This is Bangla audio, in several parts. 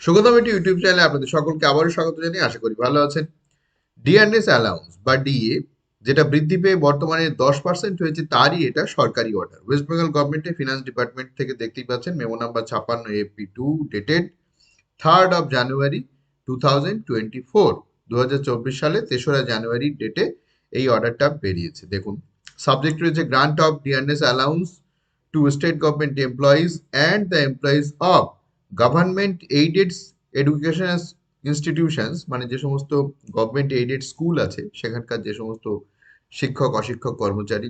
সুগতম একটি ইউটিউব চ্যানেলে আপনাদের সকলকে আবারও স্বাগত জানিয়ে আশা করি ভালো আছেন। ডিআরএস অ্যালাউন্স বা ডিএ যেটা বৃদ্ধি পেয়ে বর্তমানে দশ পার্সেন্ট হয়েছে, তারই এটা সরকারি অর্ডার ওয়েস্ট বেঙ্গল গভর্নমেন্টের ফিনান্স ডিপার্টমেন্ট থেকে দেখতেই পাচ্ছেন মেমো নাম্বার ছাপ্পান্ন AP two dated third of January two thousand twenty four দু হাজার চব্বিশ সালে তেসরা জানুয়ারি ডেটে এই অর্ডারটা বেরিয়েছে। দেখুন সাবজেক্ট রয়েছে grant of DRS allowance to state government employees and the employees of government aided education institutions মানে যে সমস্ত গভর্নমেন্ট এইডেড স্কুল আছে, সেখানকার যে সমস্ত শিক্ষক, অশিক্ষক, কর্মচারী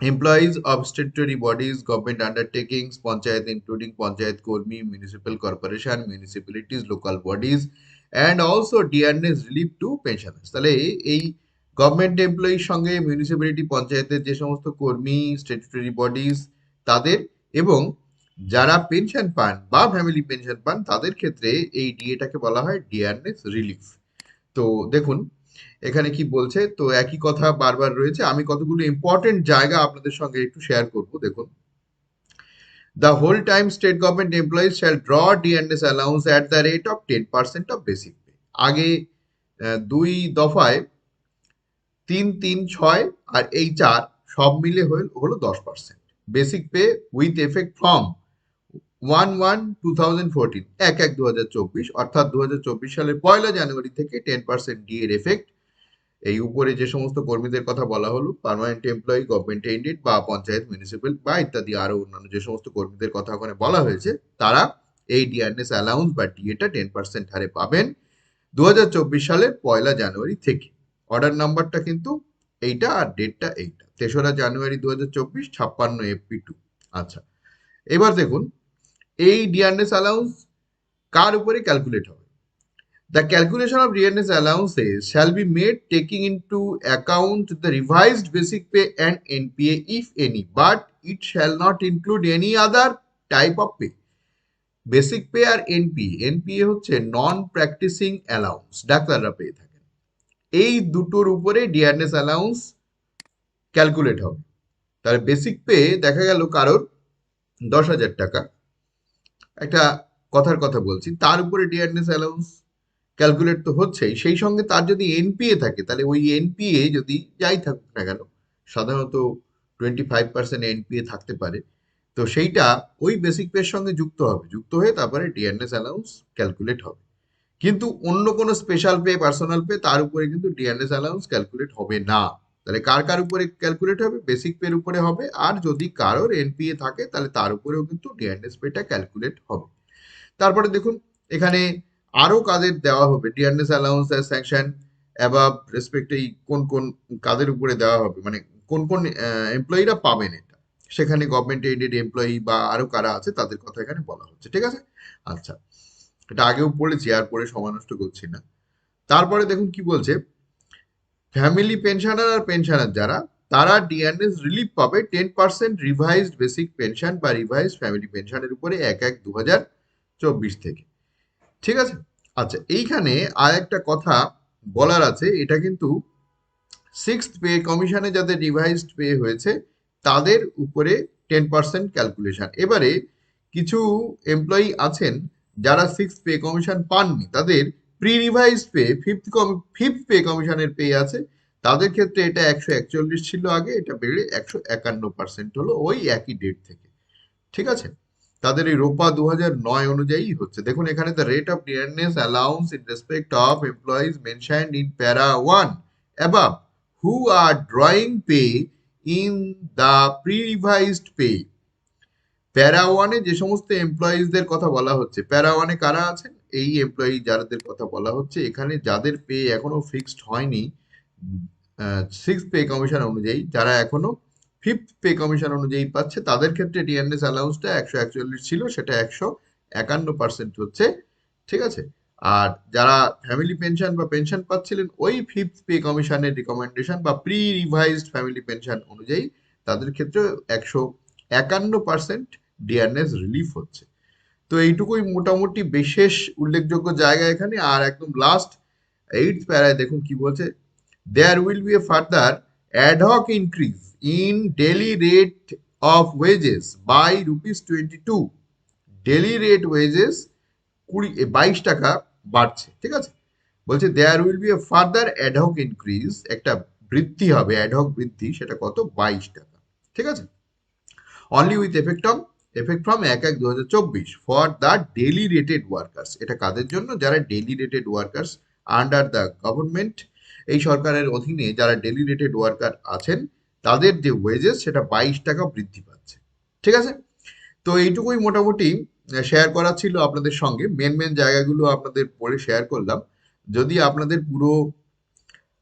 employees of statutory bodies government undertakings panchayat including panchayat কর্মী municipal corporation municipalities local bodies and also DRS relief to pensioners তাহলে এই গভর্নমেন্ট এমপ্লয়ির সঙ্গে মিউনিসিপ্যালিটি পঞ্চায়েতের যে সমস্ত কর্মী স্টেটুটরি বডিজ তাদের এবং যারা পেনশন পান বা ফ্যামিলি পেনশন পান তাদের ক্ষেত্রে এই ডিএটাকে বলা হয় ডিআরএস রিলিফ তো দেখুন, এখানে কি বলছে? তো একই কথা বারবার রয়েছে। আমি কতগুলো ইম্পর্টেন্ট জায়গা আপনাদের সঙ্গে একটু শেয়ার করব, দেখুন। The whole time state government employees shall draw DNS allowance at the rate of ten percent of basic pay আগে দুই দফায় তিন তিন, ছয় আর এই চার সব মিলে হলো দশ percent basic pay with effect from one one two thousand fourteen এক এক দু হাজার চব্বিশ, অর্থাৎ দু হাজার চব্বিশ সালের পয়লা জানুয়ারি থেকে টেন পার্সেন্ট ডি এর এফেক্ট এই উপরে যে সমস্ত কর্মীদের কথা বলা হলো পার্মানেন্ট এমপ্লয়ি গভর্নমেন্ট এন্ডেড বা পঞ্চায়েত মিউনিসিপ্যাল বা ইত্যাদি আরও অন্যান্য যে সমস্ত কর্মীদের কথা ওখানে বলা হয়েছে, তারা এই ডিআরএস অ্যালাউন্স বা ডিএটা টেন পার্সেন্ট হারে পাবেন দু হাজার চব্বিশ সালের পয়লা জানুয়ারি থেকে। অর্ডার নাম্বারটা কিন্তু এইটা আর ডেটটা এইটা। তেসরা জানুয়ারি দু হাজার চব্বিশ, ছাপ্পান্ন এফপি টু আচ্ছা এবার দেখুন এই ডিয়ারনেস অ্যালাউন্স কার উপরে ক্যালকুলেট হবে? The calculation of dearness allowance shall be made taking into account the revised basic pay and NPA if any but it shall not include any other type of pay basic pay R NP NPA হচ্ছে নন প্র্যাকটিসিং অ্যালাউন্স ডাক্তাররা পেয়ে থাকেন। এই দুটোর উপরে ডিয়ারনেস অ্যালাউন্স ক্যালকুলেট হবে। তার বেসিক পে দেখা গেল কারোর দশ হাজার টাকা। একটা কথার কথা বলছি, তার উপরে ডিআরএস অ্যালাউন্স ক্যালকুলেট তো হচ্ছেই, সেই সঙ্গে তার যদি এনপিএ থাকে, তাহলে ওই এনপিএ যদি যাই থাকুক না কেন, সাধারণত টোয়েন্টি ফাইভ পার্সেন্ট এনপিএ থাকতে পারে, তো সেইটা ওই বেসিক পের সঙ্গে যুক্ত হবে, যুক্ত হয়ে তারপরে ডিএনএস অ্যালাউন্স ক্যালকুলেট হবে। কিন্তু অন্য কোনো স্পেশাল পে পার্সোনাল পে তার উপরে কিন্তু ডিএনএস অ্যালাউন্স ক্যালকুলেট হবে না। তাহলে কার কার উপরে ক্যালকুলেট হবে? বেসিক পের উপরে হবে। আর যদি কারোর এনপিএ থাকে, তাহলে তার উপরেও কিন্তু ডিএনএস পেটা ক্যালকুলেট হবে। তারপরে দেখুন, এখানে আরও কাদের দেওয়া হবে? DRS allowance as sanction above respect এই কোন কোন কাদের উপরে দেওয়া হবে? মানে কোন কোন এমপ্লয়িরা পাবেন এটা? সেখানে গভর্নমেন্ট এইডেড এমপ্লয়ি বা আরও কারা আছে, তাদের কথা এখানে বলা হচ্ছে, ঠিক আছে? আচ্ছা এটা আগেও পড়েছি, আর পরে সময় নষ্ট করছি না। তারপরে দেখুন কি বলছে? ফ্যামিলি পেনশনার আর পেনশনার যারা, তারা ডিএনএস রিলিফ পাবে ten percent revised basic pension বা রিভাইজড ফ্যামিলি পেনশনের উপরে এক এক দু চব্বিশ থেকে। ঠিক আছে? আচ্ছা এইখানে আর একটা কথা বলার আছে, এটা কিন্তু সিক্স পে কমিশনে যাদের রিভাইজড পে হয়েছে, তাদের উপরে টেন পার্সেন্ট ক্যালকুলেশন এবারে কিছু এমপ্লয়ি আছেন, যারা সিক্স পে কমিশন পাননি, তাদের pre revised pay fifth fifth pay কমিশনের পে আছে, তাদের ক্ষেত্রে এটা একশো একচল্লিশ ছিল আগে, এটা বেড়ে একশো একান্ন পার্সেন্ট হলো ওই একই ডেট থেকে। ঠিক আছে? তাদের এই রোপা দু নয় অনুযায়ী হচ্ছে। দেখুন, এখানে the rate of dearness allowance in respect of employees mentioned in para one above who are drawing pay in the pre revised pay para ওয়ানে যে সমস্ত এমপ্লয়িজদের কথা বলা হচ্ছে প্যারা ওয়ানে কারা আছেন? এই এমপ্লয়ি যাদের কথা বলা হচ্ছে, এখানে যাদের পে এখনও ফিক্সড হয়নি সিক্স পে কমিশন অনুযায়ী, যারা এখনও ফিফথ পে কমিশন অনুযায়ী পাচ্ছে, তাদের ক্ষেত্রে ডিএনএস অ্যালাউন্সটা একশো একচল্লিশ ছিল, সেটা একশো একান্ন পার্সেন্ট হচ্ছে, ঠিক আছে? আর যারা ফ্যামিলি পেনশন বা পেনশন পাচ্ছিলেন, ওই ফিফথ পে কমিশনের রিকমেন্ডেশন বা প্রি রিভাইজড ফ্যামিলি পেনশন অনুযায়ী, তাদের ক্ষেত্রে একশো একান্ন পার্সেন্ট ডিএনএস রিলিফ হচ্ছে। তো এইটুকুই মোটামুটি বিশেষ উল্লেখযোগ্য জায়গা এখানে। আর একদম লাস্ট এইট প্যারায় দেখুন কি বলছে there will be a further ad hoc increase in daily rate of wages by rupees twenty two daily rate wages কুড়ি বাইশ টাকা বাড়ছে, ঠিক আছে? বলছে there will be a further ad hoc increase একটা বৃদ্ধি হবে অ্যাডহক বৃদ্ধি, সেটা কত? বাইশ টাকা, ঠিক আছে? Only with effect of effect from এক এক দু for the daily rated workers এটা কাদের জন্য? যারা daily rated workers under the government এই সরকারের অধীনে যারা ডেলি রেটেড ওয়ার্কার আছেন, তাদের যে ওয়েজেস সেটা বাইশ টাকা বৃদ্ধি পাচ্ছে। ঠিক আছে? তো এইটুকুই মোটামুটি শেয়ার করা ছিল আপনাদের সঙ্গে। মেন মেন জায়গাগুলো আপনাদের পড়ে শেয়ার করলাম। যদি আপনাদের পুরো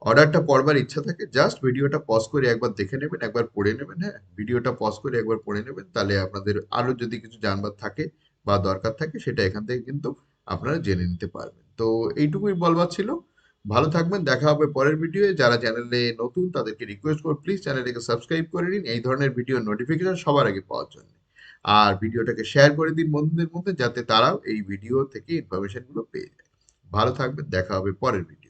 অর্ডারটা পড়বার ইচ্ছা থাকে জাস্ট ভিডিওটা পজ করে একবার দেখে নেবেন, একবার পড়ে নেবেন হ্যাঁ? ভিডিওটা পজ করে একবার পড়ে নেবেন, তাহলে আপনাদের আরও যদি কিছু জানবার থাকে বা দরকার থাকে, সেটা এখান থেকে কিন্তু আপনারা জেনে নিতে পারবেন। তো এইটুকুই বলবার ছিল। ভালো থাকবেন, দেখা হবে পরের ভিডিওয়ে যারা চ্যানেলে নতুন, তাদেরকে রিকোয়েস্ট করব প্লিজ চ্যানেলটিকে সাবস্ক্রাইব করে নিন। এই ধরনের ভিডিও নোটিফিকেশন সবার আগে পাওয়ার জন্য। আর ভিডিওটাকে শেয়ার করে দিন বন্ধুদের মধ্যে, যাতে তারাও এই ভিডিও থেকে ইনফরমেশনগুলো পেয়ে যায়। ভালো থাকবেন, দেখা হবে পরের ভিডিও